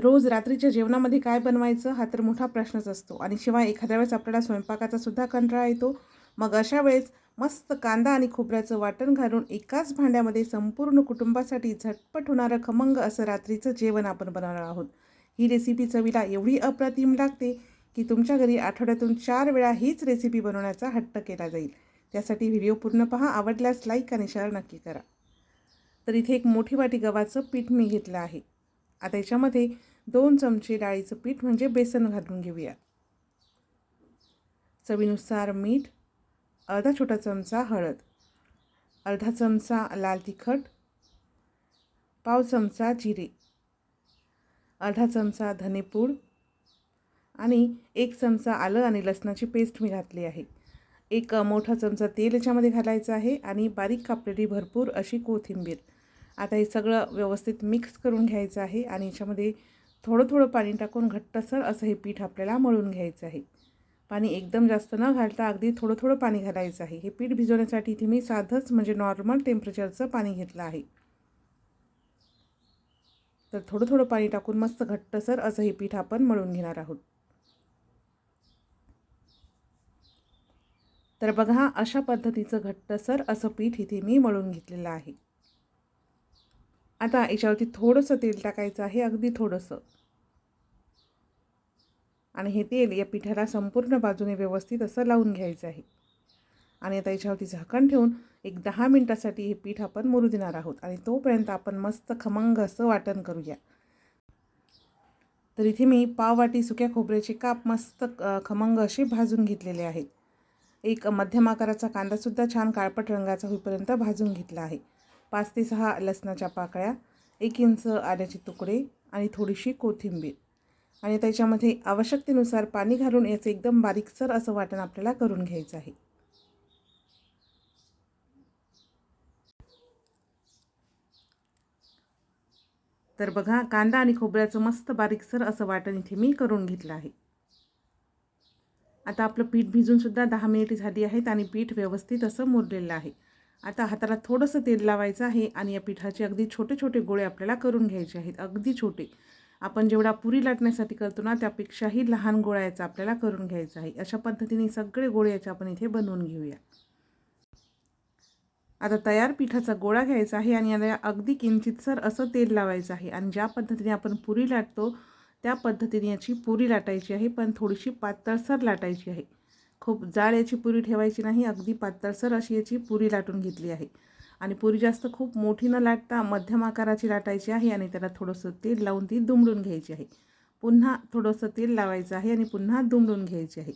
रोज रात्रीच्या जेवणामध्ये काय बनवायचं हा तर मोठा प्रश्नच असतो. आणि शिवाय एखाद्या वेळेस आपल्याला स्वयंपाकाचा सुद्धा कंटाळा येतो. मग अशा वेळेस मस्त कांदा आणि खोबऱ्याचं वाटण घालून एकाच भांड्यामध्ये संपूर्ण कुटुंबासाठी झटपट होणारं खमंग असं रात्रीचं जेवण आपण बनवणार आहोत. ही रेसिपी चवीला एवढी अप्रतिम लागते की तुमच्या घरी आठवड्यातून चार वेळा हीच रेसिपी बनवण्याचा हट्ट केला जाईल. त्यासाठी व्हिडिओ पूर्ण पहा आवडल्यास लाईक आणि शेअर नक्की करा. तर इथे एक मोठी वाटी गव्हाचं पीठ मी घेतलं आहे. आता याच्यामध्ये दोन चमचे डाळीचं पीठ म्हणजे बेसन घालून घेऊया. चवीनुसार मीठ अर्धा छोटा चमचा हळद अर्धा चमचा लाल तिखट पाव चमचा जिरे अर्धा चमचा धनेपूड आणि एक चमचा आलं आणि लसणाची पेस्ट मी घातली आहे. एक मोठा चमचा तेल याच्यामध्ये घालायचं आहे आणि बारीक कापलेली भरपूर अशी कोथिंबीर. आता हे सगळं व्यवस्थित मिक्स करून घ्यायचं आहे आणि याच्यामध्ये थोडं थोडं पाणी टाकून घट्टसर असं हे पीठ आपल्याला मळून घ्यायचं आहे. पाणी एकदम जास्त न घालता अगदी थोडं थोडं पाणी घालायचं आहे. हे पीठ भिजवण्यासाठी इथे मी साधंच म्हणजे नॉर्मल टेम्परेचरचं पाणी घेतलं आहे. तर थोडं थोडं पाणी टाकून मस्त घट्टसर असं हे पीठ आपण मळून घेणार आहोत. तर बघा अशा पद्धतीचं घट्टसर असं पीठ इथे मी मळून घेतलेलं आहे. आता याच्यावरती थोडंसं तेल टाकायचं आहे अगदी थोडंसं. आणि हे तेल या पिठाला संपूर्ण बाजूने व्यवस्थित असं लावून घ्यायचं आहे. आणि आता याच्यावरती झाकण ठेवून एक दहा मिनटासाठी हे पीठ आपण मुरू देणार आहोत. आणि तोपर्यंत आपण मस्त खमंग असं वाटण करूया. तर इथे मी पाववाटी सुक्या खोबऱ्याचे काप मस्त खमंग असे भाजून घेतलेले आहेत. एक मध्यम आकाराचा कांदासुद्धा छान काळपट रंगाचा होईपर्यंत भाजून घेतला आहे. पाच ते सहा लसणाच्या पाकळ्या एक इंच आल्याचे तुकडे आणि थोडीशी कोथिंबीर. आणि त्याच्यामध्ये आवश्यकतेनुसार पाणी घालून याचं एकदम बारीकसर असं वाटण आपल्याला करून घ्यायचं आहे. तर बघा कांदा आणि खोबऱ्याचं मस्त बारीकसर असं वाटण इथे मी करून घेतलं आहे. आता आपलं पीठ भिजून सुद्धा दहा मिनिटे झाली आहेत आणि पीठ व्यवस्थित असं मुरलेलं आहे. आता हाताला थोडंसं तेल लावायचं आहे आणि या पिठाचे अगदी छोटे छोटे गोळे आपल्याला करून घ्यायचे आहेत. अगदी छोटे. आपण जेवढा पुरी लाटण्यासाठी करतो ना त्यापेक्षाही लहान गोळा याचा आपल्याला करून घ्यायचा आहे. अशा पद्धतीने सगळे गोळे याचे आपण इथे बनवून घेऊया. आता तयार पिठाचा गोळा घ्यायचा आहे आणि याला अगदी किंचितसर असं तेल लावायचं आहे. आणि ज्या पद्धतीने आपण पुरी लाटतो त्या पद्धतीने याची पुरी लाटायची आहे पण थोडीशी पातळसर लाटायची आहे. खूप जाड याची पुरी ठेवायची नाही अगदी पातळसर अशी याची पुरी लाटून घेतली आहे. आणि पुरी जास्त खूप मोठी न लाटता मध्यम आकाराची लाटायची आहे आणि त्याला थोडंसं तेल लावून ती दुमडून घ्यायची आहे. पुन्हा थोडंसं तेल लावायचं आहे आणि पुन्हा दुमडून घ्यायची आहे.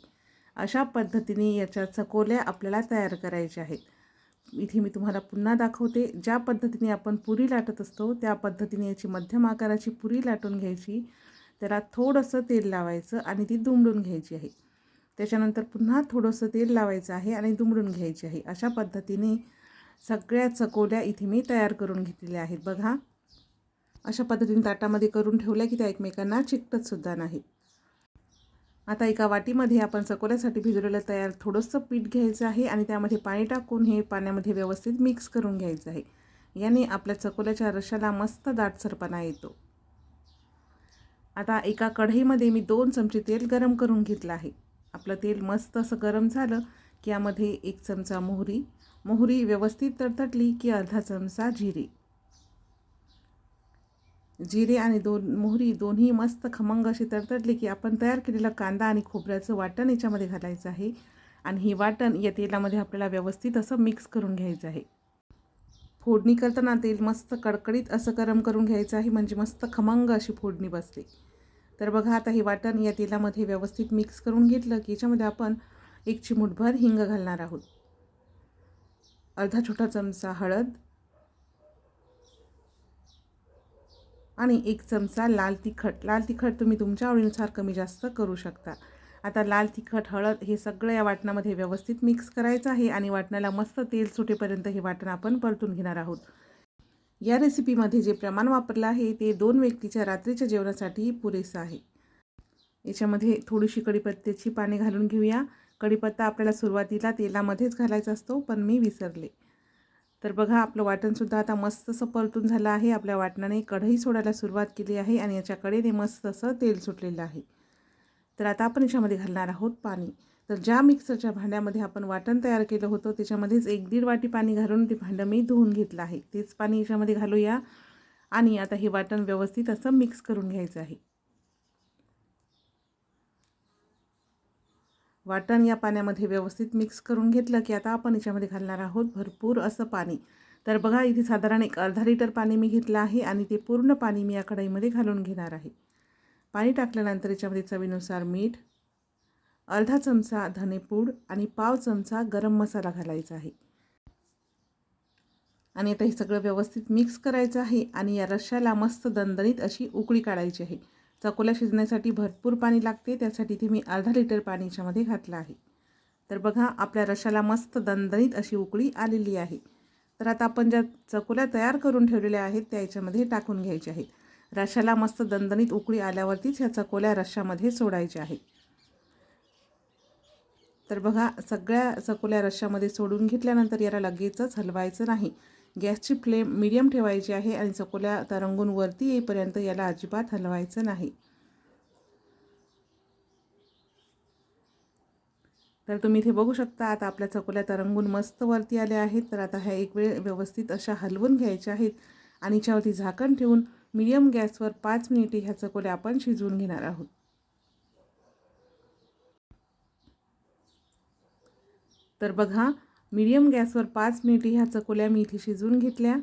अशा पद्धतीने याच्या चकोल्या आपल्याला तयार करायच्या आहेत. इथे मी तुम्हाला पुन्हा दाखवते ज्या पद्धतीने आपण पुरी लाटत असतो त्या पद्धतीने याची मध्यम आकाराची पुरी लाटून घ्यायची. त्याला थोडंसं तेल लावायचं आणि ती दुमडून घ्यायची आहे. त्याच्यानंतर पुन्हा थोडंसं तेल लावायचं आहे आणि दुमडून घ्यायची आहे. अशा पद्धतीने सगळ्या चकोल्या इथे मी तयार करून घेतलेल्या आहेत. बघा. अशा पद्धतीने ताटामध्ये करून ठेवल्या की त्या एकमेकांना चिकटतसुद्धा नाहीत. आता एका वाटीमध्ये आपण चकोल्यासाठी भिजवलेलं तयार थोडंसं पीठ घ्यायचं आहे आणि त्यामध्ये पाणी टाकून हे पाण्यामध्ये व्यवस्थित मिक्स करून घ्यायचं आहे. याने आपल्या चकोल्याच्या रशाला मस्त दाटसरपणा येतो. आता एका कढईमध्ये मी दोन चमचे तेल गरम करून घेतलं आहे. आपलं तेल मस्त असं गरम झालं की यामध्ये एक चमचा मोहरी. मोहरी व्यवस्थित तडतडली की अर्धा चमचा जिरे. जिरे आणि दोन मोहरी दोन्ही मस्त खमंग अशी तडतडली की आपण तयार केलेला कांदा आणि खोबऱ्याचं वाटण याच्यामध्ये घालायचं आहे. आणि हे वाटण या तेलामध्ये आपल्याला व्यवस्थित असं मिक्स करून घ्यायचं आहे. फोडणी करताना तेल मस्त कडकडीत असं गरम करून घ्यायचं आहे. म्हणजे मस्त खमंग अशी फोडणी बसते तर बघा आता हे वाटण या तेलामध्ये व्यवस्थित मिक्स करून घेतलं की याच्यामध्ये आपण एक चिमूटभर हिंग घालणार आहोत. अर्धा छोटा चमचा हळद आणि एक चमचा लाल तिखट. लाल तिखट तुम्ही तुमच्या आवडीनुसार कमी जास्त करू शकता. आता लाल तिखट हळद हे सगळं या वाटणामध्ये व्यवस्थित मिक्स करायचं आहे आणि वाटणाला मस्त तेल सुटेपर्यंत हे वाटण आपण परतून घेणार आहोत. या रेसिपीमध्ये जे प्रमाण वापरलं आहे ते दोन व्यक्तीच्या रात्रीच्या जेवणासाठी पुरेसं आहे. याच्यामध्ये थोडीशी कढीपत्त्याची पाने घालून घेऊया. कढीपत्ता आपल्याला सुरुवातीला तेलामध्येच घालायचा असतो पण मी विसरले. तर बघा आपलं वाटणसुद्धा आता मस्त असं परतून झालं आहे. आपल्या वाटणाने कढई सोडायला सुरुवात केली आहे आणि याच्या कडेने मस्त असं तेल सुटलेलं आहे. तर आता आपण याच्यामध्ये घालणार आहोत पाणी. तर ज्या मिक्सरच्या भांड्यामध्ये आपण वाटण तयार केलं होतं त्याच्यामध्येच एक दीड वाटी पाणी घालून ते भांडं मी धुवून घेतलं आहे. तेच पाणी याच्यामध्ये घालूया. आणि आता हे वाटण व्यवस्थित असं मिक्स करून घ्यायचं आहे. वाटण या पाण्यामध्ये व्यवस्थित मिक्स करून घेतलं की आता आपण याच्यामध्ये घालणार आहोत भरपूर असं पाणी. तर बघा इथे साधारण एक अर्धा लिटर पाणी मी घेतलं आहे आणि ते पूर्ण पाणी मी या कढईमध्ये घालून घेणार आहे. पाणी टाकल्यानंतर याच्यामध्ये चवीनुसार मीठ अर्धा चमचा धनेपूड आणि पाव चमचा गरम मसाला घालायचा आहे. आणि आता हे सगळं व्यवस्थित मिक्स करायचं आहे आणि या रश्श्याला मस्त दणदणीत अशी उकळी काढायची आहे. चकोल्या शिजण्यासाठी भरपूर पाणी लागते त्यासाठी ते मी अर्धा लिटर पाणी याच्यामध्ये घातलं आहे. तर बघा आपल्या रशाला मस्त दणदणीत अशी उकळी आलेली आहे. तर आता आपण ज्या चकोल्या तयार करून ठेवलेल्या आहेत त्या याच्यामध्ये टाकून घ्यायच्या आहेत. रशाला मस्त दणदणीत उकळी आल्यावरतीच ह्या चकोल्या रश्श्यामध्ये सोडायच्या आहेत. तर बघा सगळ्या चकोल्या रश्श्यामध्ये सोडून घेतल्यानंतर याला लगेचच हलवायचं नाही. गॅसची फ्लेम मिडियम ठेवायची आहे आणि चकोल्या तरंगून वरती येईपर्यंत याला अजिबात हलवायचं नाही. तर तुम्ही इथे बघू शकता आता आपल्या चकोल्या तरंगून मस्त वरती आल्या आहेत. तर आता ह्या एक वेळ व्यवस्थित अशा हलवून घ्यायच्या आहेत आणि याच्यावरती झाकण ठेवून मिडियम गॅसवर पाच मिनिटे ह्या चकोल्या आपण शिजवून घेणार आहोत. तर बघा मीडियम गॅसवर पाच मिनिटे ह्या चकोल्या मी इथे शिजवून घेतल्या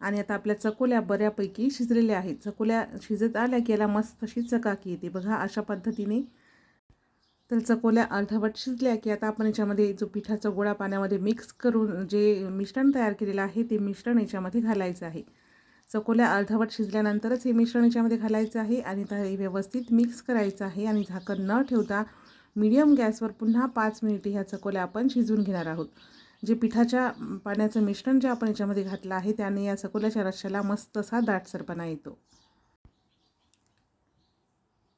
आणि आता आपल्या चकोल्या बऱ्यापैकी शिजलेल्या आहेत. चकोल्या शिजत आल्या की याला मस्त अशी चकाकी येते. बघा अशा पद्धतीने. तर चकोल्या अर्धवट शिजल्या की आता आपण याच्यामध्ये जो पिठाचा गोळा पाण्यामध्ये मिक्स करून जे मिश्रण तयार केलेलं आहे ते मिश्रण याच्यामध्ये घालायचं आहे. चकोल्या अर्धवट शिजल्यानंतरच हे मिश्रण याच्यामध्ये घालायचं आहे आणि त्या हे व्यवस्थित मिक्स करायचं आहे आणि झाकण न ठेवता मीडियम गॅसवर पुन्हा पाच मिनिटे ह्या चकोल्या आपण शिजवून घेणार आहोत. जे पिठाच्या पाण्याचं मिश्रण जे आपण याच्यामध्ये घातलं आहे त्याने या चकोल्याच्या रश्श्याला मस्त असा दाटसरपणा येतो.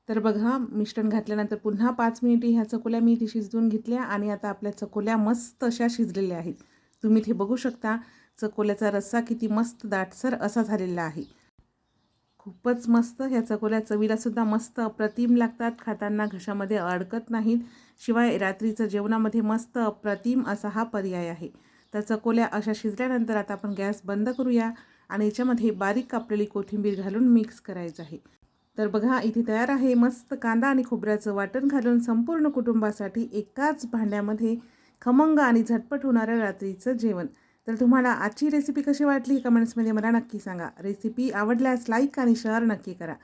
तर बघा मिश्रण घातल्यानंतर पुन्हा पाच मिनिटे ह्या चकोल्या मी इथे शिजवून घेतल्या आणि आता आपल्या चकोल्या मस्त अशा शिजलेल्या आहेत. तुम्ही इथे बघू शकता चकोल्याचा रस्सा किती मस्त दाटसर असा झालेला आहे. खूपच मस्त ह्या चकोल्या चवीलासुद्धा मस्त अप्रतिम लागतात. खाताना घशामध्ये अडकत नाहीत. शिवाय रात्रीचं जेवणामध्ये मस्त अप्रतिम असा हा पर्याय आहे. तर चकोल्या अशा शिजल्यानंतर आता आपण गॅस बंद करूया आणि याच्यामध्ये बारीक कापलेली कोथिंबीर घालून मिक्स करायचं आहे. तर बघा इथे तयार आहे मस्त कांदा आणि खोबऱ्याचं वाटण घालून संपूर्ण कुटुंबासाठी एकाच भांड्यामध्ये खमंग आणि झटपट होणारं रात्रीचं जेवण. तर तुम्हाला आजची रेसिपी कशी वाटली? कमेंट्समध्ये मला नक्की सांगा. रेसिपी आवडल्यास लाईक आणि शेअर नक्की करा.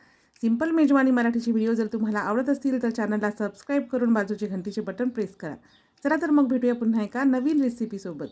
सिंपल मेजवानी मराठीचे व्हिडिओ जर तुम्हाला आवडत असतील तर चॅनलला सबस्क्राईब करून बाजूचे घंटीचे बटन प्रेस करा. चला तर मग भेटूया पुन्हा एका नवीन रेसिपीसोबत